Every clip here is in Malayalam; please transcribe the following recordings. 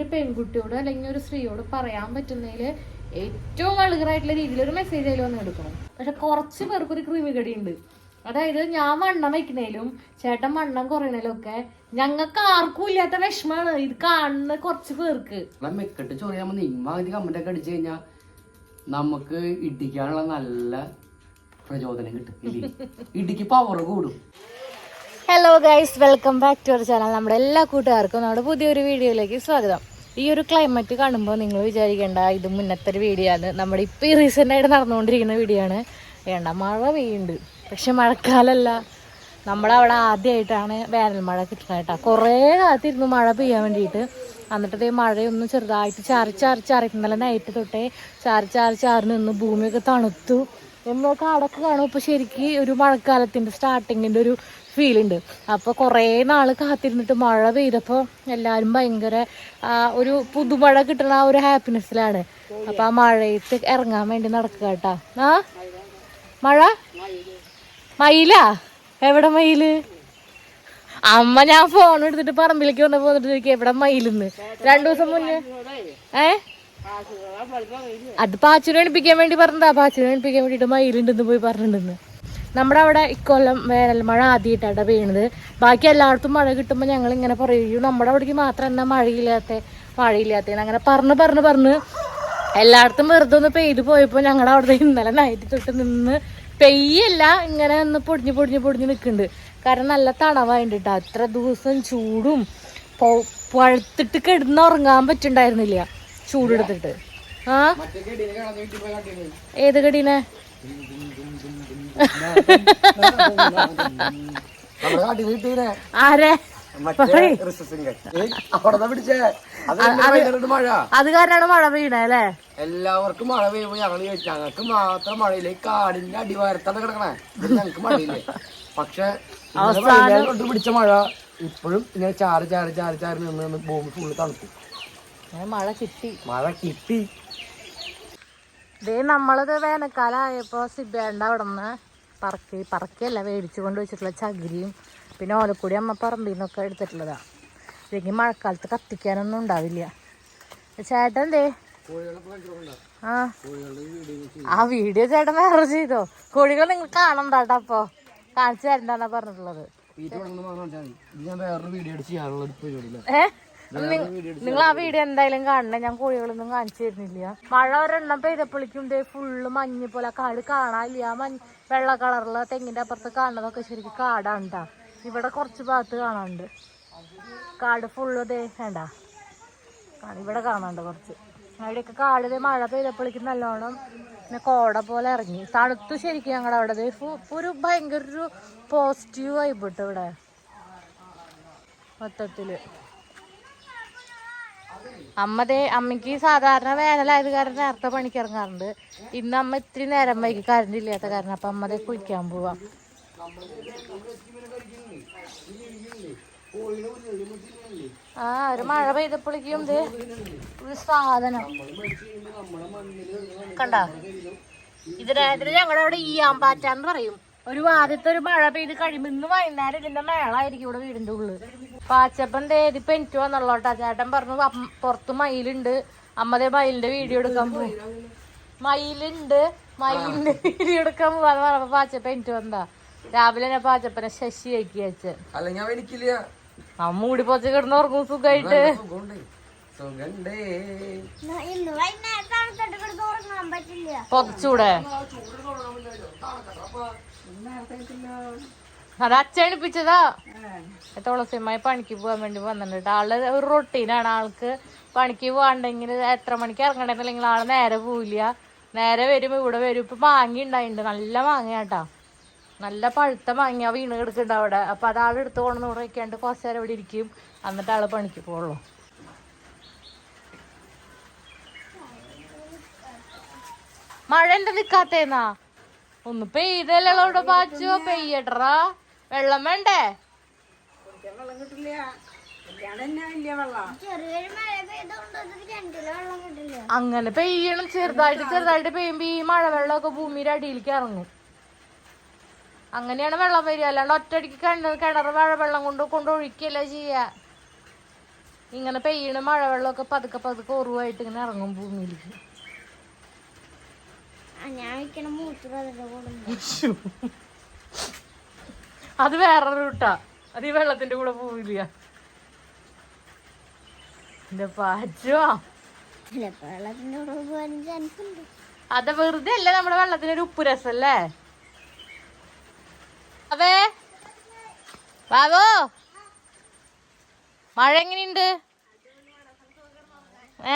ഒരു പെൺകുട്ടിയോട് അല്ലെങ്കിൽ ഒരു സ്ത്രീയോട് പറയാൻ പറ്റുന്നതിൽ ഏറ്റവും വളരായിട്ടുള്ള രീതിയിൽ ഒരു മെസ്സേജ് അതിൽ വന്ന് എടുക്കണം. പക്ഷെ കുറച്ച് പേർക്ക് ഒരു ക്രിമികടി ഉണ്ട്. അതായത് ഞാൻ വണ്ണം വയ്ക്കുന്നതിലും ചേട്ടൻ വണ്ണം കുറയണേലും ഒക്കെ ഞങ്ങൾക്ക് ആർക്കും ഇല്ലാത്ത വിഷമാണ് ഇത് കാണുന്ന കുറച്ച് പേർക്ക്. മെക്കെട്ട് ചൊറിയാകുമ്പോൾ നിമ്മാതിരി കമന്റ് ഒക്കെ അടിച്ചു കഴിഞ്ഞാൽ നമുക്ക് ഇടിക്കാനുള്ള നല്ല പ്രചോദനം കിട്ടും ഇടിക്ക് പവർ കൂടും. Hello guys welcome back to our channel നമ്മുടെ എല്ലാ കൂട്ടുകാർക്കും നമ്മുടെ പുതിയൊരു വീഡിയോയിലേക്ക് സ്വാഗതം. ഈ ഒരു ക്ലൈമറ്റ് കാണുമ്പോൾ നിങ്ങൾ വിചാരിക്കേണ്ട ഇത് മുന്നത്തെ ഒരു വീഡിയോ ആണ്. നമ്മുടെ ഇപ്പോൾ ഈ റീസെന്റ് ആയിട്ട് നടന്നുകൊണ്ടിരിക്കുന്ന വീഡിയോ ആണ്. വേണ്ട മഴ പെയ്യുന്നുണ്ട്. പക്ഷെ മഴക്കാലമല്ല നമ്മളവിടെ ആദ്യമായിട്ടാണ് വേനൽ മഴ കിട്ടുന്നത് കേട്ടോ. കുറേ കാലത്തിരുന്നു മഴ പെയ്യാൻ വേണ്ടിയിട്ട്. എന്നിട്ടത് മഴയൊന്ന് ചെറുതായിട്ട് ചാറി ചാറി ചാറി. ഇന്നലെ നൈറ്റ് തൊട്ടേ ചാറി ചാറി ചാറി നിന്ന് ഭൂമിയൊക്കെ തണുത്തു. എന്നൊക്കെ അടക്ക് കാണും ഇപ്പോൾ ശരിക്കും ഒരു മഴക്കാലത്തിന്റെ സ്റ്റാർട്ടിങ്ങിന്റെ ഒരു ഫീൽ ഉണ്ട്. അപ്പോൾ കുറേ നാൾ കാത്തിരുന്നിട്ട് മഴ പെയ്തപ്പോൾ എല്ലാവരും ഭയങ്കര ഒരു പുതുമഴ കിട്ടുന്ന ആ ഒരു ഹാപ്പിനെസ്സിലാണ് അപ്പോൾ ആ മഴയത്ത് ഇറങ്ങാൻ വേണ്ടി നടക്കുക കേട്ടോ. ആ? മഴ? മയിലാ? എവിടെ മയിൽ? അമ്മ ഞാൻ ഫോൺ എടുത്തിട്ട് പറമ്പിലേക്ക് വന്നപ്പോ വന്നിട്ട് ചോദിക്കുക എവിടെ മയിലെന്ന്? രണ്ടു ദിവസം മുന്നേ. ഏ? അത് പാച്ചിനെ എണിപ്പിക്കാൻ വേണ്ടി പറഞ്ഞതാ. പാച്ചിനെ എണിപ്പിക്കാൻ വേണ്ടിട്ട് മയിലുണ്ടെന്ന് പോയി പറഞ്ഞിട്ടുണ്ടെന്ന്. നമ്മുടെ അവിടെ ഇക്കൊല്ലം വേനൽ മഴ ആദ്യമായിട്ടാണ് പെയ്യണത്. ബാക്കി എല്ലായിടത്തും മഴ കിട്ടുമ്പോൾ ഞങ്ങൾ ഇങ്ങനെ പറയും നമ്മുടെ അവിടേക്ക് മാത്രം എന്നാ മഴയില്ലാത്ത മഴയില്ലാത്ത അങ്ങനെ പറഞ്ഞ് പറഞ്ഞ് പറഞ്ഞ് എല്ലായിടത്തും വെറുതെ ഒന്ന് പെയ്ത് പോയപ്പോൾ ഞങ്ങളുടെ അവിടെ ഇന്നലെ നൈറ്റ് തൊട്ട് നിന്ന് പെയ്യല്ല ഇങ്ങനെ ഒന്ന് പൊടിഞ്ഞ് പൊടിഞ്ഞ് പൊടിഞ്ഞ് നിൽക്കുന്നുണ്ട് കാരണം നല്ല തണവായിട്ട് കേട്ടോ അത്ര ദിവസം ചൂടും പഴുത്തിട്ട് കിടന്ന് ഉറങ്ങാൻ പറ്റുണ്ടായിരുന്നില്ല ചൂടെടുത്തിട്ട്. ആ? ഏത് കടീനെ ആരെ? അത് കാരണമാണ് മഴ? പെയ്യണേ അല്ലേ? എല്ലാവർക്കും മഴ പെയ്യുമ്പോ ഞങ്ങൾ ഞങ്ങൾക്ക് മാത്രം മഴയില്ല? ഈ കാടിന്റെ അടിവാരത്താണ് കിടക്കണേ. ഞങ്ങൾക്ക് മഴയില്ലേ? പക്ഷെ കൊണ്ട് പിടിച്ച മഴ ഇപ്പോഴും ഇങ്ങനെ ചാറി ചാറി ചാറി ചാറി നിന്ന് നിന്ന് ഭൂമി ഫുള്ള് തണുത്തു. മഴ കിട്ടി. മഴ കിട്ടി. ദേ നമ്മളിത് വേനൽക്കാലമായപ്പോൾ സിബേണ്ട അവിടെ നിന്ന് പറക്കി പറക്കിയല്ല മേടിച്ചു കൊണ്ട് വെച്ചിട്ടുള്ള ചകിരിയും പിന്നെ ഓലക്കൂടി അമ്മ പറമ്പിൽ നിന്നൊക്കെ എടുത്തിട്ടുള്ളതാണ് ഇല്ലെങ്കിൽ മഴക്കാലത്ത് കത്തിക്കാനൊന്നും ഉണ്ടാവില്ല. ചേട്ടൻ എന്തേ ആ. ആ വീഡിയോ ചേട്ടൻ വേറെ ചെയ്തോ? കോഴികൾ നിങ്ങൾ കാണണ്ടാട്ടോ അപ്പോ. കാണിച്ചു തരണ്ടെന്നാ പറഞ്ഞിട്ടുള്ളത്. വീട്ടിൽ ഇത് നിങ്ങൾ ആ വീഡിയോ എന്തായാലും കാണണേ ഞാൻ കോഴികളൊന്നും കാണിച്ചു തരുന്നില്ല. മഴ ഒരെണ്ണം പെയ്തപ്പോഴേക്കും ഫുള്ള് മഞ്ഞ് പോലെ കാട് കാണാനില്ല. മഞ്ഞ് വെള്ള കളറിൽ തെങ്ങിന്റെ അപ്പുറത്ത് കാണുന്നതൊക്കെ ശരിക്കും കാടാണ്ട ഇവിടെ കുറച്ച് ഭാഗത്ത് കാണാനുണ്ട്. കാട് ഫുള്ള് ദേ വേണ്ട. ഇവിടെ കാണാനുണ്ട് കുറച്ച്. അവിടെയൊക്കെ കാട് ദേ മഴ പെയ്തപ്പോഴേക്കും നല്ലോണം. പിന്നെ കോട പോലെ ഇറങ്ങി. തണുത്തു ശരിക്കും ഞങ്ങളുടെ അവിടെ. ഒരു ഭയങ്കര ഒരു പോസിറ്റീവ് വൈബ് ഇട്ട് ഇവിടെ. മൊത്തത്തിൽ. അമ്മ ദേ അമ്മയ്ക്ക് സാധാരണ വേനലായത് കാരണം നേരത്തെ പണിക്ക് ഇറങ്ങാറുണ്ട് ഇന്ന് അമ്മ ഇത്തിരി നേരം വൈകി കറണ്ട് ഇല്ലാത്ത കാരണം അപ്പൊ അമ്മതെ കുളിക്കാൻ പോവാം. ആ ഒരു മഴ പെയ്തപ്പോഴേക്കും ഇത് ഒരു സാധനം. കണ്ട? ഇതിനായിട്ട് ഇതിന് ഞങ്ങളുടെ അവിടെ ഈയാമ്പാറ്റാന്ന് പറയും. ഒരു വാദ്യത്തെ ഒരു മഴ പെയ്ത് കഴിയുമ്പോൾ ഇന്ന് വൈകുന്നേരം ഇതിന്റെ മേളായിരിക്കും ഇവിടെ വീടിന്റെ ഉള്ളിൽ പാച്ചപ്പൻ ദേ ഇതിപ്പോ എനിക്ക് വന്നുള്ളോട്ടാ ചേട്ടൻ പറഞ്ഞു പുറത്ത് മയിലുണ്ട്. അമ്മതേ മയിലിന്റെ വീഡിയോ എടുക്കാൻ പോയി. മയിലുണ്ട് മയിലിന്റെ വീഡിയോ എടുക്കാൻ പോവാന്ന് പറഞ്ഞപ്പോ പാച്ചപ്പൻ എനിക്ക് വന്നതാ. രാവിലെ ഞാൻ പാച്ചപ്പനെ ശശി ആക്കി വെച്ച് അല്ല ഞാൻ എനിക്കില്ല. ആ മൂടി പോച്ച കിടന്ന് ഉറങ്ങും സുഖമായിട്ട് പൊതച്ചൂടെ അത് അച്ചണിപ്പിച്ചതാ തുളസിമായി പണിക്ക് പോകാൻ വേണ്ടി വന്നിട്ടുണ്ട് ആൾ ഒരു റൊട്ടീനാണ് ആൾക്ക് പണിക്ക് പോകാണ്ടെങ്കിൽ എത്ര മണിക്ക് ഇറങ്ങണ്ടെന്നില്ലെങ്കിൽ ആൾ നേരെ പോവില്ല. നേരെ വരും ഇവിടെ വരും. ഇപ്പൊ മാങ്ങ ഉണ്ടായിട്ടുണ്ട്. നല്ല മാങ്ങയാട്ടാ നല്ല പഴുത്ത മാങ്ങ വീണ് കിടക്കുന്നുണ്ട് അവിടെ. അപ്പൊ അത് ആൾ എടുത്ത് കൊണ്ടു ഇവിടെ വെക്കാണ്ട് കുറച്ച് നേരം ഇവിടെ ഇരിക്കും. എന്നിട്ട് ആൾ പണിക്ക് പോകുള്ളൂ മഴ എന്താ നിക്കാത്തേന്നാ? ഒന്ന് പെയ്തല്ലോ ഇവിടെ പാച്ചോ. പെയ്യട്ടറാ വെള്ളം വേണ്ടേ? വെള്ളം കിട്ടില്ല. അങ്ങനെ പെയ്യണം. ചെറുതായിട്ട് ചെറുതായിട്ട് പെയ്യുമ്പോ ഈ മഴവെള്ളമൊക്കെ ഭൂമിയുടെ അടിയിലേക്ക് ഇറങ്ങും. അങ്ങനെയാണ് വെള്ളം വരിക. അല്ലാണ്ട് ഒറ്റയടിക്ക് കിണർ കിണർ മഴവെള്ളം കൊണ്ട് കൊണ്ട് ഒഴിക്കല്ല ചെയ്യാ. ഇങ്ങനെ പെയ്യണ മഴവെള്ളമൊക്കെ പതുക്കെ പതുക്കെ ഉറവായിട്ട് ഇങ്ങനെ ഇറങ്ങും ഭൂമിയിലേക്ക്. ഞാൻ വയ്ക്കണ മൂത്ര അതിന്റെ കൂടുന്നു അത് വേറെ റൂട്ടാ. അത് ഈ വെള്ളത്തിന്റെ കൂടെ പോവില്ല. അത് വെറുതെ അല്ലേ നമ്മുടെ വെള്ളത്തിനൊരു ഉപ്പ് രസല്ലേ? അവേ ബാബോ. മഴ എങ്ങനെയുണ്ട്?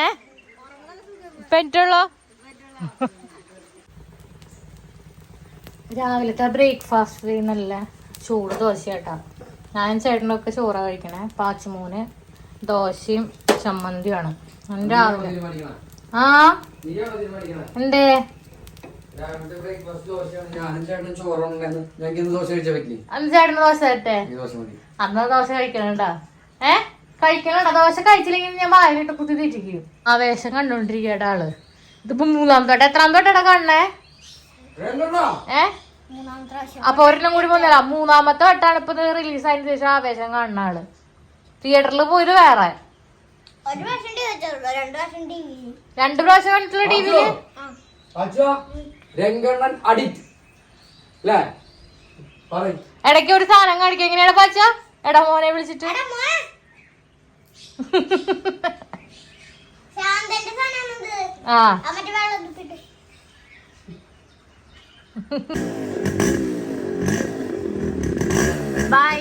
ഏ? പെറ്റുള്ളോ? രാവിലത്തെ ബ്രേക്ക്ഫാസ്റ്റ് നല്ല? ചൂട് ദോശ കേട്ടാ ഞാൻ ചേട്ടനൊക്കെ ചോറ കഴിക്കണേ. പാച്ചുമൂന് ദോശയും ഞാൻ രാവിലെ തീരുമാനിക്കണം ആ? എന്തേ? ഞാനും അന്ന് ചേട്ടന് ദോശ തരട്ടെ? ദോശ മതി. അന്ന് ദോശ കഴിക്കണണ്ടാ? ഏ? കഴിക്കണണ്ട? ദോശ കഴിച്ചില്ലെങ്കിൽ ഞാൻ വായിട്ട് കുത്തി തിരിക്കും ആവേശം കണ്ടോണ്ടിരിക്കട്ട ആൾ. ഇതിപ്പോ മൂന്നാം തൊട്ട്. എത്രാം തൊട്ടാ കാണണേ? ഏ? അപ്പൊ ഒരെണ്ണം കൂടി പോന്നില്ല മൂന്നാമത്തെ വട്ടാണ് ഇപ്പൊ റിലീസ് ആയതിനു ശേഷം ആവേശം കാണുന്ന ആൾ. തിയേറ്ററിൽ പോയത് വേറെ. രണ്ടു പ്രാവശ്യം കണ്ടിട്ടുള്ള ടിവിയിൽ രംഗണ്ണൻ അല്ലേ ഇടയ്ക്ക് ഒരു സാധനം കാണിക്കുക എങ്ങനെയാണ് പച്ച എടാ മോനെ വിളിച്ചിട്ട്. ആ ആ മറ്റേ വെള്ളം തുപ്പിട്ട് ബൈ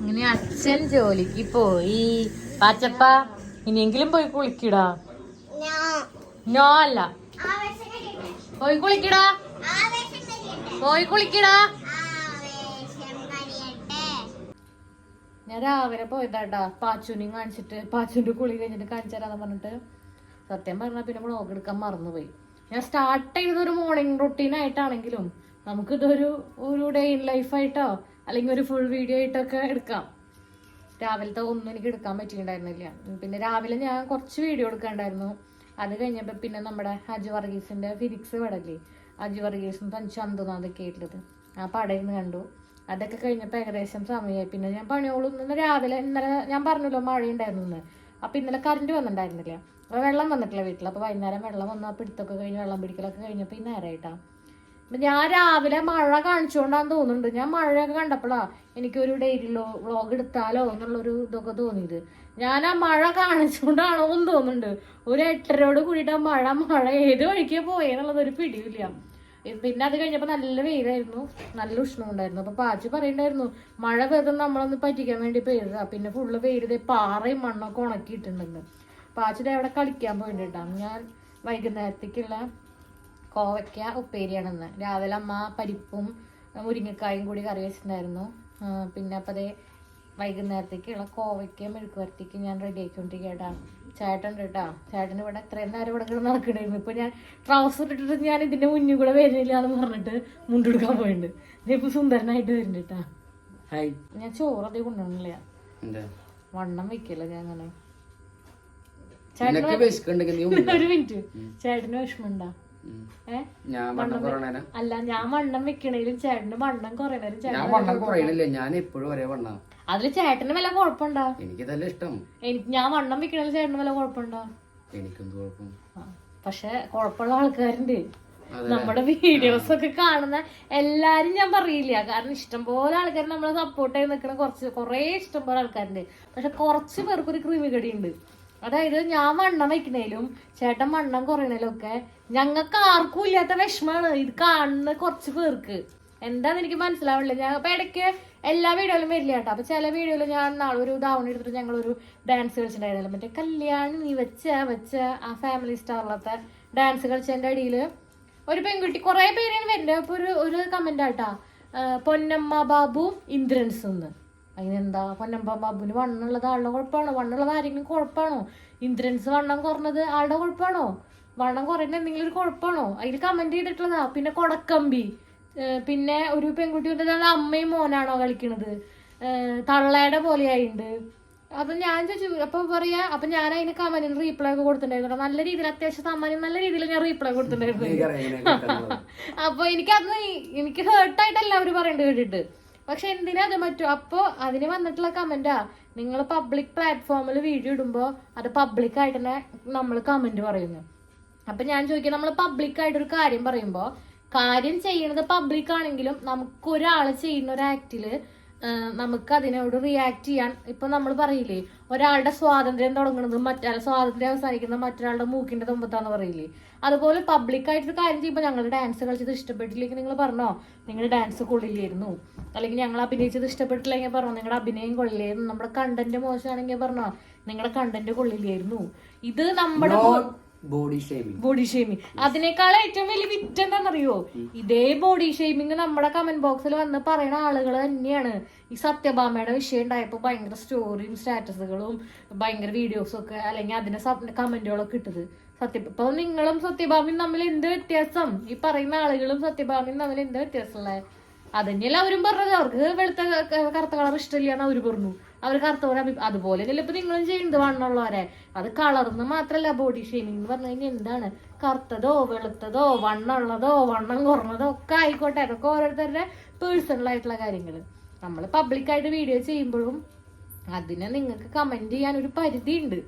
ഇങ്ങനെ അച്ഛൻ ജോലിക്ക് പോയി. പാച്ചപ്പ ഇനിയെങ്കിലും പോയി കുളിക്കടാ. നോ. അല്ല. പോയി കുളിക്കടാ. പോയി കുളിക്കടാ ആവേശം കഴിയട്ടെ ഞാൻ രാവിലെ പോയതാട്ടാ. പാച്ചുനെയും കാണിച്ചിട്ട് പാച്ചുന്റെ കുളി കഴിഞ്ഞിട്ട് കാണിച്ചു തരാന്ന് പറഞ്ഞിട്ട്. സത്യം പറഞ്ഞാൽ പിന്നെ വ്ളോഗ് എടുക്കാൻ മറന്നുപോയി. ഞാൻ സ്റ്റാർട്ട് ചെയ്തത് ഒരു മോർണിംഗ് റൊട്ടീൻ ആയിട്ടാണെങ്കിലും നമുക്കിതൊരു ഒരു ഡേ ഇൻ ലൈഫായിട്ടോ അല്ലെങ്കിൽ ഒരു ഫുൾ വീഡിയോ ആയിട്ടൊക്കെ എടുക്കാം. രാവിലത്തെ ഒന്നും എനിക്ക് എടുക്കാൻ പറ്റിയിട്ടുണ്ടായിരുന്നില്ല. പിന്നെ രാവിലെ ഞാൻ കുറച്ച് വീഡിയോ എടുക്കാണ്ടായിരുന്നു. അത് കഴിഞ്ഞപ്പോൾ പിന്നെ നമ്മുടെ അജു വർഗീസിന്റെ ഫിസിക്സ് പടല്ലേ? അജു വർഗീസും ചന്തുനാഥൊക്കെ ആയിട്ടുള്ളത് ആ പടയിൽ നിന്ന് കണ്ടു. അതൊക്കെ കഴിഞ്ഞപ്പോൾ ഏകദേശം സമയമായി പിന്നെ ഞാൻ പണിയോളൂ ഇന്ന് രാവിലെ ഇന്നലെ ഞാൻ പറഞ്ഞല്ലോ മഴയുണ്ടായിരുന്നു ഇന്ന് അപ്പം ഇന്നലെ കറണ്ട് വന്നിട്ടുണ്ടായിരുന്നില്ല? അപ്പോൾ വെള്ളം വന്നിട്ടില്ല വീട്ടിൽ അപ്പോൾ വൈകുന്നേരം വെള്ളം വന്നു വന്നാൽ പിടുത്തൊക്കെ കഴിഞ്ഞ് വെള്ളം പിടിക്കലൊക്കെ കഴിഞ്ഞപ്പോൾ ഈ നേരമായിട്ടാണ് അപ്പം ഞാൻ രാവിലെ മഴ കാണിച്ചുകൊണ്ടാന്ന് തോന്നുന്നുണ്ട്. ഞാൻ മഴയൊക്കെ കണ്ടപ്പോഴാണ് എനിക്കൊരു ഡെയിലി വ്ളോഗ് എടുത്താലോ എന്നുള്ളൊരു ഇതൊക്കെ തോന്നിയത്. ഞാൻ ആ മഴ കാണിച്ചുകൊണ്ടാണോ എന്ന് തോന്നുന്നുണ്ട്. ഒരു എട്ടരയോട് കൂടിയിട്ട് ആ മഴ മഴ ഏത് വഴിക്കേ പോയെന്നുള്ളത് ഒരു പിടിയില്ല പിന്നെ അത് കഴിഞ്ഞപ്പോൾ നല്ല വെയിലായിരുന്നു. നല്ല ഉഷ്ണം ഉണ്ടായിരുന്നു അപ്പൊ പാച്ചി പറയണ്ടായിരുന്നു മഴ വെറുതെ നമ്മളൊന്ന് പറ്റിക്കാൻ വേണ്ടി പെയ്തതാ. പിന്നെ ഫുള്ള് വെയിൽ പാറയും മണ്ണൊക്കെ ഉണക്കിയിട്ടുണ്ടെന്ന്. പാച്ചിയുടെ അവിടെ കളിക്കാൻ പോയിട്ടാണ് ഞാൻ വൈകുന്നേരത്തേക്കുള്ള കോവയ്ക്ക ഉപ്പേരിയാണെന്ന്. രാവിലെ അമ്മ പരിപ്പും മുരിങ്ങക്കായും കൂടി കറി വെച്ചിട്ടുണ്ടായിരുന്നു. പിന്നെ അപ്പോൾ വൈകുന്നേരത്തേക്കുള്ള കോവയ്ക്ക മെഴുക്കുവരത്തേക്ക് ഞാൻ റെഡി ആക്കിക്കൊണ്ടിരിക്കട്ടാ ചേട്ടൻ കേട്ടോ ചേട്ടൻ ഇവിടെ ഇത്രയും നേരം ഇവിടെ കിടന്ന് നടക്കണ്ടായിരുന്നു ഇപ്പൊ ഞാൻ ട്രൗസർ ഇട്ടിട്ട് ഞാൻ ഇതിന്റെ മുന്നിൽ കൂടെ വരുന്നില്ല എന്ന് പറഞ്ഞിട്ട് മുണ്ടെടുക്കാൻ പോയിട്ടുണ്ട് ഇപ്പൊ സുന്ദരനായിട്ട് വരുന്നുണ്ട് കേട്ടാ ഹായ് ഞാൻ ചോറ് അധികം കൊണ്ടുവന്നില്ല. എന്താ? വണ്ണം വെക്കില്ല ഞാൻ അങ്ങനെ? ഒരു മിനിറ്റ്. ചേട്ടന് കുറയണേനാ അല്ല ഞാൻ വണ്ണം വെക്കണേലും ചേട്ടന് വണ്ണം കുറയണേലും ഞാൻ ചേട്ടൻ വണ്ണം കുറയണില്ല? ഞാൻ എപ്പോഴും ഒരേ വണ്ണ. അതിൽ ചേട്ടന് വല്ല കുഴപ്പമുണ്ടോ? എനിക്കിതല്ല ഇഷ്ടം. എനിക്ക് ഞാൻ വണ്ണം വിൽക്കണ ചേട്ടന് വല്ല കുഴപ്പമുണ്ടോ? എനിക്കെന്ത് കുഴപ്പം? പക്ഷെ കുഴപ്പമുള്ള ആൾക്കാരുണ്ട്. നമ്മുടെ വീഡിയോസ് ഒക്കെ കാണുന്ന എല്ലാരും ഞാൻ പറയില്ല. കാരണം ഇഷ്ടംപോലെ ആൾക്കാർ നമ്മളെ സപ്പോർട്ട് ചെയ്ത് നിൽക്കുന്ന കുറച്ച് കുറേ ഇഷ്ടംപോലെ ആൾക്കാരുണ്ട്. പക്ഷെ കുറച്ച് പേർക്ക് ഒരു ക്രിമികടി ഉണ്ട് അതായത് ഞാൻ വണ്ണം വെക്കണേലും ചേട്ടൻ വണ്ണം കുറയണേലും ഒക്കെ ഞങ്ങൾക്ക് ആർക്കും ഇല്ലാത്ത വിഷമാണ് ഇത് കാണുന്ന കുറച്ച് പേർക്ക്. എന്താന്ന് എനിക്ക് മനസ്സിലാവില്ല ഞാൻ ഇടയ്ക്ക് എല്ലാ വീഡിയോയിലും വരില്ല കേട്ടോ. അപ്പൊ ചില വീഡിയോയിൽ ഞാൻ നാളെ ഒരു ഡൗൺ എടുത്തിട്ട് ഞങ്ങൾ ഒരു ഡാൻസ് കളിച്ചിട്ടുണ്ടായിരുന്നല്ലോ. മറ്റേ കല്യാണി നീ വെച്ച വെച്ച ആ ഫാമിലി സ്റ്റാറിലത്തെ ഡാൻസ് കളിച്ചതിന്റെ അടിയിൽ ഒരു പെൺകുട്ടി കുറെ പേരാണ് വരുന്നത്. അപ്പൊ ഒരു ഒരു കമന്റ് ആട്ടാ പൊന്നമ്മ ബാബു ഇന്ദ്രൻസ് എന്ന്. അതിനെന്താ പൊന്നമ്മ ബാബുവിന് വണ്ണുള്ളത് ആളുടെ കുഴപ്പമാണോ? വണ്ണുള്ളത് ആരെങ്കിലും കുഴപ്പമാണോ? ഇന്ദ്രൻസ് വണ്ണം കുറഞ്ഞത് ആളുടെ കുഴപ്പമാണോ? വണ്ണം കുറയുന്ന എന്തെങ്കിലും ഒരു കുഴപ്പമാണോ? അതിൽ കമന്റ് ചെയ്തിട്ടുള്ളതാ. പിന്നെ കൊടക്കമ്പി. പിന്നെ ഒരു പെൺകുട്ടി അത് അമ്മയും മോനാണോ കളിക്കണത്. തള്ളയുടെ പോലെ ആയിണ്ട് അപ്പൊ ഞാൻ ചോദിച്ചു അപ്പൊ പറയാ അപ്പൊ ഞാൻ അതിന് കമന്റിന് റീപ്ലൈ ഒക്കെ കൊടുത്തിട്ടുണ്ടായിരുന്നു. നല്ല രീതിയിൽ അത്യാവശ്യം സാമാന്യം നല്ല രീതിയിൽ ഞാൻ റീപ്ലൈ കൊടുത്തിട്ടുണ്ടായിരുന്നു. അപ്പൊ എനിക്കത് എനിക്ക് ഹേർട്ടായിട്ടല്ല അവർ പറയേണ്ടത് കേട്ടിട്ട്. പക്ഷെ എന്തിനാ അത് പറ്റും അപ്പൊ അതിന് വന്നിട്ടുള്ള കമന്റാ നിങ്ങൾ പബ്ലിക് പ്ലാറ്റ്ഫോമിൽ വീഡിയോ ഇടുമ്പോ അത് പബ്ലിക് ആയിട്ട് തന്നെ നമ്മൾ കമന്റ് പറയുന്നു. അപ്പൊ ഞാൻ ചോദിക്കാം നമ്മൾ പബ്ലിക് ആയിട്ട് ഒരു കാര്യം പറയുമ്പോ കാര്യം ചെയ്യണത് പബ്ലിക് ആണെങ്കിലും നമുക്ക് ഒരാൾ ചെയ്യുന്ന ഒരു ആക്ടിൽ നമുക്ക് അതിനോട് റിയാക്ട് ചെയ്യാൻ ഇപ്പൊ നമ്മൾ പറയില്ലേ ഒരാളുടെ സ്വാതന്ത്ര്യം തുടങ്ങുന്നത് മറ്റേ സ്വാതന്ത്ര്യം അവസാനിക്കുന്നത് മറ്റൊരാളുടെ മൂക്കിന്റെ തുമ്പത്താന്ന് പറയില്ലേ. അതുപോലെ പബ്ലിക് ആയിട്ടൊരു കാര്യം ചെയ്യുമ്പോൾ ഞങ്ങൾ ഡാൻസ് കളിച്ചത് ഇഷ്ടപ്പെട്ടില്ലെങ്കിൽ നിങ്ങൾ പറഞ്ഞോ നിങ്ങൾ ഡാൻസ് കൊള്ളില്ലായിരുന്നു. അല്ലെങ്കിൽ ഞങ്ങൾ അഭിനയിച്ചത് ഇഷ്ടപ്പെട്ടില്ലെങ്കിൽ പറഞ്ഞോ നിങ്ങളുടെ അഭിനയം കൊള്ളില്ലായിരുന്നു. നമ്മുടെ കണ്ടന്റ് മോശമാണെങ്കിൽ പറഞ്ഞോ നിങ്ങളുടെ കണ്ടന്റ് കൊള്ളില്ലായിരുന്നു. ഇത് നമ്മുടെ ബോഡി ഷേമിംഗ് ബോഡി അതിനേക്കാൾ ഏറ്റവും വലിയ വിറ്റ് എന്താണെന്നറിയോ? ഇതേ ബോഡി ഷേമിംഗ് നമ്മുടെ കമന്റ് ബോക്സിൽ വന്ന് പറയുന്ന ആളുകൾ തന്നെയാണ്. ഈ സത്യഭാമയുടെ വിഷയം ഉണ്ടായപ്പോൾ ഭയങ്കര സ്റ്റോറിയും സ്റ്റാറ്റസുകളും ഭയങ്കര വീഡിയോസും ഒക്കെ അല്ലെങ്കിൽ അതിന്റെ കമന്റുകളൊക്കെ ഇട്ടത്. സത്യ ഇപ്പൊ നിങ്ങളും സത്യഭാമയും തമ്മിൽ എന്ത് വ്യത്യാസം? ഈ പറയുന്ന ആളുകളും സത്യഭാമയും തമ്മിൽ എന്ത് വ്യത്യാസമുള്ളത് അതന്നെയല്ല അവരും പറഞ്ഞത്. അവർക്ക് വെളുത്ത കറുത്ത കളർ ഇഷ്ടമില്ല എന്ന് അവർ പറഞ്ഞു. അവർ കളർ അതുപോലെ തന്നെ ഇപ്പൊ നിങ്ങളും ചെയ്യുന്നത് വണ്ണുള്ളവരെ അത് കളർന്ന് മാത്രല്ല ബോഡി ഷേമിംഗ് എന്ന് പറഞ്ഞു കഴിഞ്ഞാൽ എന്താണ്? കറുത്തതോ വെളുത്തതോ വണ്ണുള്ളതോ വണ്ണം കുറഞ്ഞതോ ഒക്കെ ആയിക്കോട്ടെ. അതൊക്കെ ഓരോരുത്തരുടെ പേഴ്സണൽ ആയിട്ടുള്ള കാര്യങ്ങൾ നമ്മൾ പബ്ലിക്കായിട്ട് വീഡിയോ ചെയ്യുമ്പോഴും അതിനെ നിങ്ങൾക്ക് കമന്റ് ചെയ്യാൻ ഒരു പരിധി ഉണ്ട്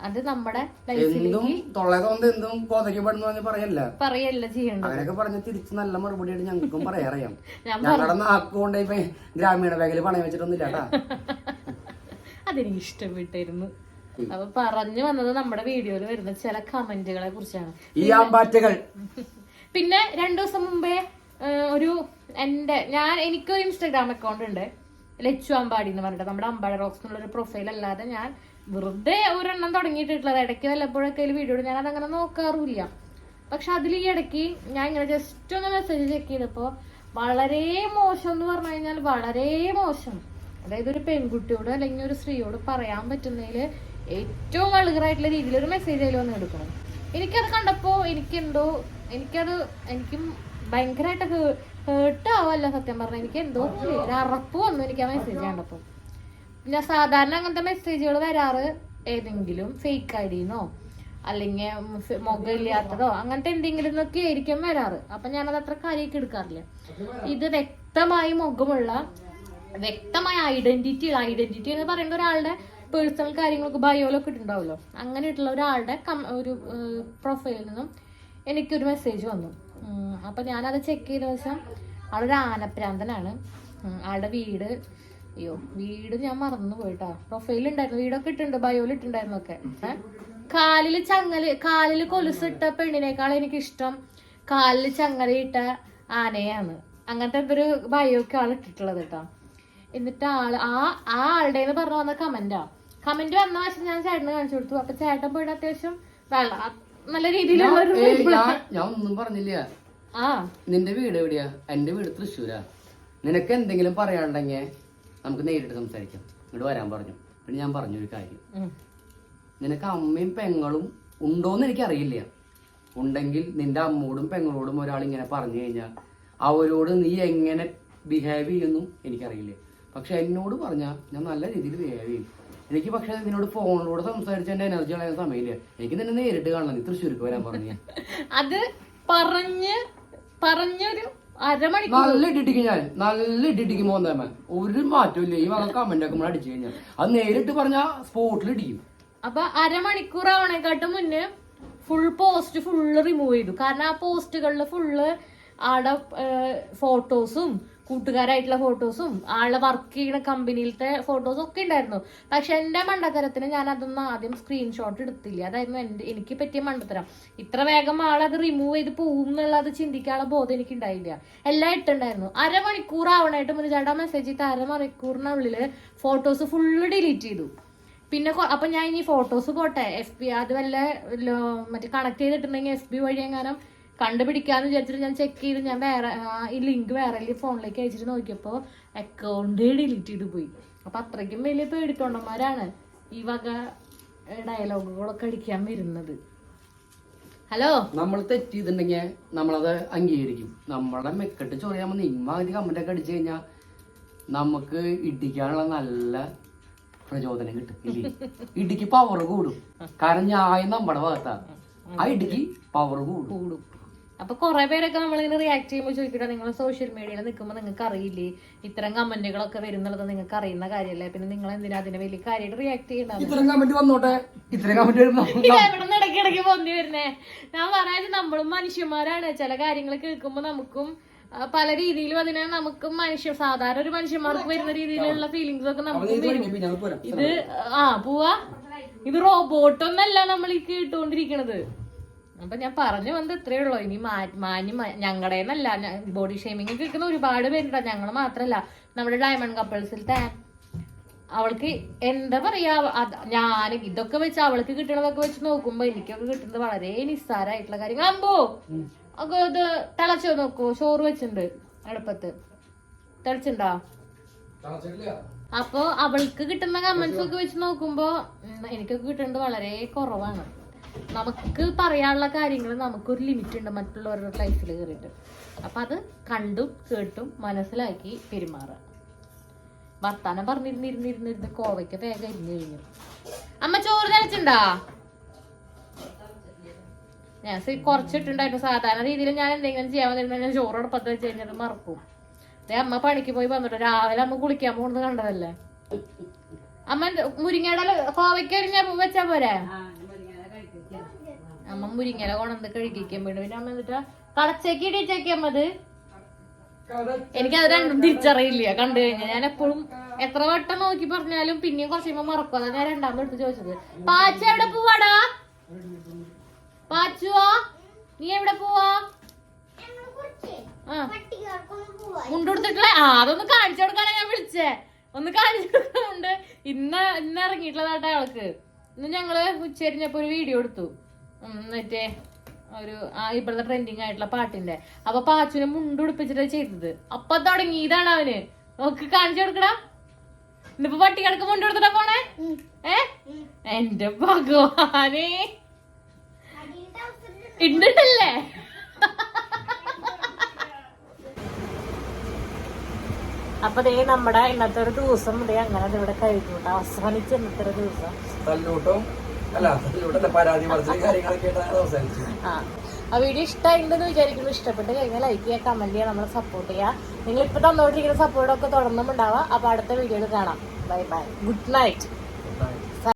അത് നമ്മുടെ എന്തും ലൈഫിലേക്ക് തൊള്ളേ തോന്നുന്നത് എന്തും കോതയ്ക്കപ്പെടുന്നു പറഞ്ഞ് പറയല്ല. പറയല്ല തിരിച്ചു അങ്ങനെയൊക്കെ പറഞ്ഞ് തിരിച്ച് നല്ല മറുപടിയായിട്ട് ഞങ്ങൾക്കും പറയാറിയാം ഞങ്ങളുടെ നാക്കുകൊണ്ട് ഇപ്പൊ ഗ്രാമീണ മേഖല പണയം വെച്ചിട്ടൊന്നുമില്ല കേട്ടാ. അതെനിക്ക് ഇഷ്ടപ്പെട്ടിരുന്നു. അപ്പൊ പറഞ്ഞു വന്നത് നമ്മുടെ വീഡിയോയിൽ വരുന്ന ചില കമന്റുകളെ കുറിച്ചാണ്. ഈ ആമ്പാറ്റകൾ. പിന്നെ രണ്ടു ദിവസം മുമ്പേ ഒരു എന്റെ ഞാൻ എനിക്കൊരു ഇൻസ്റ്റാഗ്രാം അക്കൗണ്ട് ഉണ്ട്. ലച്ചു അമ്പാടി എന്ന് പറഞ്ഞിട്ട് നമ്മുടെ അമ്പാടി റോക്സ് എന്നുള്ള ഒരു പ്രൊഫൈൽ അല്ലാതെ ഞാൻ വെറുതെ ഒരെണ്ണം തുടങ്ങിയിട്ടുള്ളത്. ഇടയ്ക്ക് വല്ലപ്പോഴൊക്കെ അതിൽ വീഡിയോ ഞാൻ അതങ്ങനെ നോക്കാറുമില്ല. പക്ഷെ അതിൽ ഈ ഇടയ്ക്ക് ഞാൻ ഇങ്ങനെ ജസ്റ്റ് ഒന്ന് മെസ്സേജ് ചെക്ക് ചെയ്തപ്പോൾ വളരെ മോശം എന്ന് പറഞ്ഞു കഴിഞ്ഞാൽ വളരെ മോശം. അതായത് ഒരു പെൺകുട്ടിയോട് അല്ലെങ്കിൽ ഒരു സ്ത്രീയോട് പറയാൻ പറ്റുന്നതിൽ ഏറ്റവും വളുകറായിട്ടുള്ള രീതിയിൽ ഒരു മെസ്സേജ് അതിൽ വന്ന് എടുക്കണം എനിക്കത് കണ്ടപ്പോൾ എനിക്കെന്തോ എനിക്കത് എനിക്കും ഭയങ്കരമായിട്ട് ഹേർട്ട് ആവല്ല സത്യം പറഞ്ഞാൽ എനിക്ക് എന്തോ ഒരു അറപ്പ് വന്നു എനിക്ക് ആ മെസ്സേജ് കണ്ടപ്പോ. ഞാൻ സാധാരണ അങ്ങനത്തെ മെസ്സേജുകൾ വരാറ്. ഏതെങ്കിലും ഫേക്ക് ഐ അല്ലെങ്കിൽ മുഖമില്ലാത്തതോ അങ്ങനത്തെ എന്തെങ്കിലും ഒക്കെ ആയിരിക്കും വരാറ്. അപ്പൊ ഞാനത് അത്ര കാര്യമൊക്കെ എടുക്കാറില്ല. ഇത് വ്യക്തമായി മുഖമുള്ള വ്യക്തമായ ഐഡന്റിറ്റി ഐഡന്റിറ്റി എന്ന് പറയുന്ന ഒരാളുടെ പേഴ്സണൽ കാര്യങ്ങളൊക്കെ ബയോലൊക്കെ അങ്ങനെ ഇട്ടുള്ള ഒരാളുടെ ഒരു പ്രൊഫൈലിൽ നിന്നും എനിക്കൊരു മെസ്സേജ് വന്നു. അപ്പൊ ഞാനത് ചെക്ക് ചെയ്ത ദിവസം ആളൊരു ആനപ്രാന്തനാണ്. ആളുടെ വീട് അയ്യോ വീട് ഞാൻ മറന്നു പോയിട്ടാ. പ്രൊഫൈൽ ഉണ്ടായിരുന്നു വീടൊക്കെ ഇട്ടുണ്ട് ബയോയിൽ ഇട്ടുണ്ടായിരുന്നു ഒക്കെ. ഏ? കാലിൽ ചങ്ങൽ കാലിൽ കൊലുസിട്ട പെണ്ണിനേക്കാൾ എനിക്ക് ഇഷ്ടം കാലിൽ ചങ്ങലയിട്ട ആനയാണ്. അങ്ങനത്തെ ഒരു ബയോക്ക് ആൾ ഇട്ടിട്ടുള്ളത് കേട്ടോ എന്നിട്ട് ആൾ ആ ആ ആളുടെ പറഞ്ഞു വന്ന കമന്റാ കമന്റ് വന്ന വശം ഞാൻ ചേട്ടന് കാണിച്ചു കൊടുത്തു. അപ്പൊ ചേട്ടൻ പോയിട്ട് അത്യാവശ്യം വെള്ള നല്ല രീതിയിലുള്ള ഞാൻ ഒന്നും പറഞ്ഞില്ല. ആ. നിന്റെ വീട് എവിടെയാ? എന്റെ വീട് തൃശ്ശൂരാ. നിനക്ക് എന്തെങ്കിലും പറയാനുണ്ടെങ്കിൽ നമുക്ക് നേരിട്ട് സംസാരിക്കാം. ഇങ്ങോട്ട് വരാൻ പറഞ്ഞു. പിന്നെ ഞാൻ പറഞ്ഞൊരു കാര്യം. നിനക്ക് അമ്മയും പെങ്ങളും ഉണ്ടോന്ന് എനിക്കറിയില്ല. ഉണ്ടെങ്കിൽ നിന്റെ അമ്മോടും പെങ്ങളോടും ഒരാൾ ഇങ്ങനെ പറഞ്ഞു കഴിഞ്ഞാൽ അവരോട് നീ എങ്ങനെ ബിഹേവ് ചെയ്യുന്നു എനിക്കറിയില്ല. പക്ഷെ എന്നോട് പറഞ്ഞാൽ ഞാൻ നല്ല രീതിയിൽ ബിഹേവ് ചെയ്യും. എനിക്ക് പക്ഷെ നിന്നോട് ഫോണിലൂടെ സംസാരിച്ച എന്റെ എനർജി കളയാൻ സമയമില്ല. എനിക്ക് നിന്നെ നേരിട്ട് കാണണം. നീ തൃശ്ശൂർക്ക് വരാൻ പറഞ്ഞു. അത് പറഞ്ഞ് പറഞ്ഞൊരു അരമണിക്കൂർ. നല്ല ഇട്ടിട്ടിക്ക് ഞാൻ. നല്ല ഇട്ടിട്ടിക്ക് മോന്തമ്മ ഒരു മാറ്റമില്ല ഈ വക കമന്റ് ഒക്കെ നമ്മൾ അടിച്ചു കഴിഞ്ഞാൽ അത് നേരിട്ട് പറഞ്ഞാൽ സ്പോട്ടിൽ ഇടിക്കും അപ്പൊ അരമണിക്കൂർ ആവണേക്കാട്ടും മുന്നേ ഫുൾ പോസ്റ്റ് ഫുള്ള് റിമൂവ് ചെയ്തു. കാരണം ആ പോസ്റ്റുകളിൽ ഫുള്ള് ആടെ ഫോട്ടോസും കൂട്ടുകാരായിട്ടുള്ള ഫോട്ടോസും ആളെ വർക്ക് ചെയ്യുന്ന കമ്പനിയിലത്തെ ഫോട്ടോസും ഒക്കെ ഉണ്ടായിരുന്നു. പക്ഷെ എന്റെ മണ്ടത്തരത്തിന് ഞാൻ അതൊന്നും ആദ്യം സ്ക്രീൻഷോട്ട് എടുത്തില്ല. അതായിരുന്നു എന്റെ എനിക്ക് പറ്റിയ മണ്ടത്തരം. ഇത്ര വേഗം ആളത് റിമൂവ് ചെയ്ത് പോകും എന്നുള്ളത് ചിന്തിക്കാനുള്ള ബോധം എനിക്ക് ഉണ്ടായില്ല എല്ലാം ഇട്ടുണ്ടായിരുന്നു. അരമണിക്കൂർ ആവണായിട്ട് മുന്നേ ചേട്ടാ മെസ്സേജ് ചെയ്ത് അരമണിക്കൂറിനുള്ളിൽ ഫോട്ടോസ് ഫുള്ള് ഡിലീറ്റ് ചെയ്തു. പിന്നെ അപ്പൊ ഞാൻ ഇനി ഫോട്ടോസ് പോട്ടെ. എഫ് ബി അത് വല്ല മറ്റേ കണക്ട് ചെയ്തിട്ടുണ്ടെങ്കിൽ എഫ് ബി വഴി എങ്ങാനും കണ്ടുപിടിക്കാന്ന് വിചാരിച്ചിട്ട് ഞാൻ ചെക്ക് ചെയ്ത് ഞാൻ വേറെ ഈ ലിങ്ക് വേറെ ഫോണിലേക്ക് അയച്ചിട്ട് നോക്കിയപ്പോ അക്കൗണ്ട് ഡിലീറ്റ് ചെയ്ത് പോയി. അപ്പൊ അത്രയ്ക്കും വലിയ പേടിത്തൊണ്ടന്മാരാണ് ഈ വക ഡയലോഗുകളൊക്കെ അടിക്കാൻ വരുന്നത്. ഹലോ നമ്മൾ തെറ്റ് ചെയ്തിട്ടുണ്ടെങ്കിൽ നമ്മളത് അംഗീകരിക്കും. നമ്മളെ മെക്കെട്ട് ചൊറിയാകുമ്പോൾ നിങ്ങൾ കമന്റ് ഒക്കെ അടിച്ചു കഴിഞ്ഞാൽ നമുക്ക് ഇടിക്കാനുള്ള നല്ല പ്രചോദനം കിട്ടും ഇല്ലേ? ഇടിക്ക് പവർ കൂടും. കാരണം ഞാൻ നമ്മുടെ ഭാഗത്താണ് ആ ഇടിക്ക് പവർ കൂടും. കൂടും. അപ്പൊ കുറെ പേരൊക്കെ നമ്മളിങ്ങനെ റിയാക്ട് ചെയ്യുമ്പോൾ ചോദിക്കട്ടെ നിങ്ങൾ സോഷ്യൽ മീഡിയയിൽ നിൽക്കുമ്പോൾ നിങ്ങൾക്ക് അറിയില്ലേ? ഇത്തരം കമന്റുകളൊക്കെ വരുന്നുള്ളത് നിങ്ങൾക്ക് അറിയുന്ന കാര്യമല്ലേ പിന്നെ നിങ്ങൾ എന്തിനാ അതിനെ വലിയ കാര്യമായിട്ട് റിയാക്ട് ചെയ്യണത് ഇത്തരം കമന്റ് വന്നോട്ടെ. ഇത്തരം കമന്റ് ഇടയ്ക്കിടയ്ക്ക് പൊന്തി വരുന്നേ. ഞാൻ പറയാൻ നമ്മളും മനുഷ്യന്മാരാണ്. ചില കാര്യങ്ങൾ കേൾക്കുമ്പോൾ നമുക്കും പല രീതിയിലും അതിനെ നമുക്കും മനുഷ്യ സാധാരണ ഒരു മനുഷ്യന്മാർക്ക് വരുന്ന രീതിയിലുള്ള ഫീലിങ്സ് ഒക്കെ നമുക്ക് വരും. ഇത് ആ പോവാ. ഇത് റോബോട്ടൊന്നല്ല നമ്മൾ ഈ കേട്ടുകൊണ്ടിരിക്കണത്. അപ്പൊ ഞാൻ പറഞ്ഞു വന്നത് ഇത്രേ ഉള്ളൂ. ഇനി മാന്യ ഞങ്ങളുടെ എന്നല്ല ബോഡി ഷേമിങ് കേൾക്കുന്ന ഒരുപാട് പേരുണ്ട്. ഞങ്ങൾ മാത്രല്ല നമ്മുടെ ഡയമണ്ട് കപ്പിൾസിലത്തെ അവൾക്ക് എന്താ പറയാ ഞാൻ ഇതൊക്കെ വെച്ച് അവൾക്ക് കിട്ടണതൊക്കെ വെച്ച് നോക്കുമ്പോ എനിക്കൊക്കെ കിട്ടുന്നത് വളരെ നിസ്സാരമായിട്ടുള്ള കാര്യങ്ങൾ. അമ്പോ അപ്പൊ ഇത് തിളച്ചോ നോക്കൂ. ചോറ് വെച്ചിട്ടുണ്ട് അടുപ്പത്ത്. തിളച്ചുണ്ടോ അപ്പൊ അവൾക്ക് കിട്ടുന്ന കമന്റ്സ് ഒക്കെ വെച്ച് നോക്കുമ്പോ എനിക്കൊക്കെ കിട്ടുന്നത് വളരെ കുറവാണ്. നമുക്ക് പറയാനുള്ള കാര്യങ്ങൾ നമുക്കൊരു ലിമിറ്റ് ഉണ്ട് മറ്റുള്ളവരുടെ ലൈഫിൽ കയറിയിട്ട് അപ്പം അത് കണ്ടും കേട്ടും മനസ്സിലാക്കി പെരുമാറുക. വർത്താനം പറഞ്ഞിരുന്നിരുന്നിരുന്നിരുന്ന് കോവയ്ക്ക് വേഗം ഇരുന്ന് കഴിഞ്ഞു. അമ്മ ചോറ് തിളച്ചുണ്ടാ ഞാൻ കുറച്ചിട്ടുണ്ടായിരുന്നു സാധാരണ രീതിയിൽ ഞാൻ എന്തെങ്കിലും ചെയ്യാൻ വന്നിരുന്ന ഞാൻ ചോറോടൊപ്പം വെച്ച് കഴിഞ്ഞാൽ മറക്കും. അതേ അമ്മ പണിക്ക് പോയി വന്നിട്ട് രാവിലെ അമ്മ കുളിക്കാൻ പോകുന്നത് കണ്ടതല്ലേ? അമ്മ മുരിങ്ങയുടെ കോവയ്ക്ക് അരിഞ്ഞ വെച്ചാ പോരെ? അമ്മ മുരിങ്ങല കൊണ്ടത് കഴുകിക്കാൻ വേണ്ടി പിന്നെ അമ്മ എന്നിട്ട് കടച്ചേക്ക് ഇടിച്ചേക്കി അമ്മത് എനിക്കത് രണ്ടും തിരിച്ചറിയില്ല കണ്ടു കഴിഞ്ഞാൽ ഞാൻ എപ്പോഴും എത്ര വട്ടം നോക്കി പറഞ്ഞാലും പിന്നെയും കുറച്ച് കഴിയുമ്പോ മറക്കും. അതാ ഞാൻ രണ്ടാമത് എടുത്ത് ചോദിച്ചത്. പാച്ച എവിടെ പോവാടാ? പാച്ചുവാ നീ എവിടെ പോവാ? മുണ്ടെടുത്തിട്ടില്ല ആ അതൊന്ന് കാണിച്ചു കൊടുക്കാനാ ഞാൻ വിളിച്ചേ. ഒന്ന് കാണിച്ചു കൊടുക്കുന്നുണ്ട് ഇന്ന് ഇന്ന് ഇറങ്ങിയിട്ടുള്ളതാട്ടെ ആൾക്ക് ഇന്ന് ഞങ്ങൾ ഉച്ചരിഞ്ഞപ്പോ ഒരു വീഡിയോ എടുത്തു. മറ്റേ ഒരു ആ ഇപ്പോഴത്തെ ട്രെൻഡിങ് ആയിട്ടുള്ള പാട്ടിന്റെ അപ്പൊ പാച്ചുനെ മുണ്ടുടിപ്പിച്ചിട്ടാ ചെയ്തത്. അപ്പൊ തുടങ്ങി. ഇതാണ് അവന്. നോക്ക് കാണിച്ചു കൊടുക്കടാ. ഇന്നിപ്പോ പട്ടികൾക്ക് മുണ്ടെടുത്തിട്ടാ പോണേ? ഏ? എന്റെ ഭഗവാനെ. ഇണ്ടല്ലേ അപ്പൊ ദേ നമ്മുടെ ഇന്നത്തെ ഒരു ദിവസം ദേ അങ്ങനെ ഇവിടെ കഴിഞ്ഞു കേട്ടോ. അവസാനിച്ച് ഇന്നത്തെ ഒരു ദിവസം. അല്ല ആ വീഡിയോ ഇഷ്ടമായിട്ടുണ്ടെന്ന് വിചാരിക്കുന്നു. ഇഷ്ടപ്പെട്ട് കഴിഞ്ഞാൽ ലൈക്ക് ചെയ്യുക കമന്റ് ചെയ്യുക നമ്മളെ സപ്പോർട്ട് ചെയ്യുക. നിങ്ങൾ ഇപ്പൊ തന്നോണ്ടിരിക്കുന്ന സപ്പോർട്ടൊക്കെ തുടർന്നും അപ്പൊ അടുത്ത വീഡിയോയിൽ കാണാം. Bye bye good night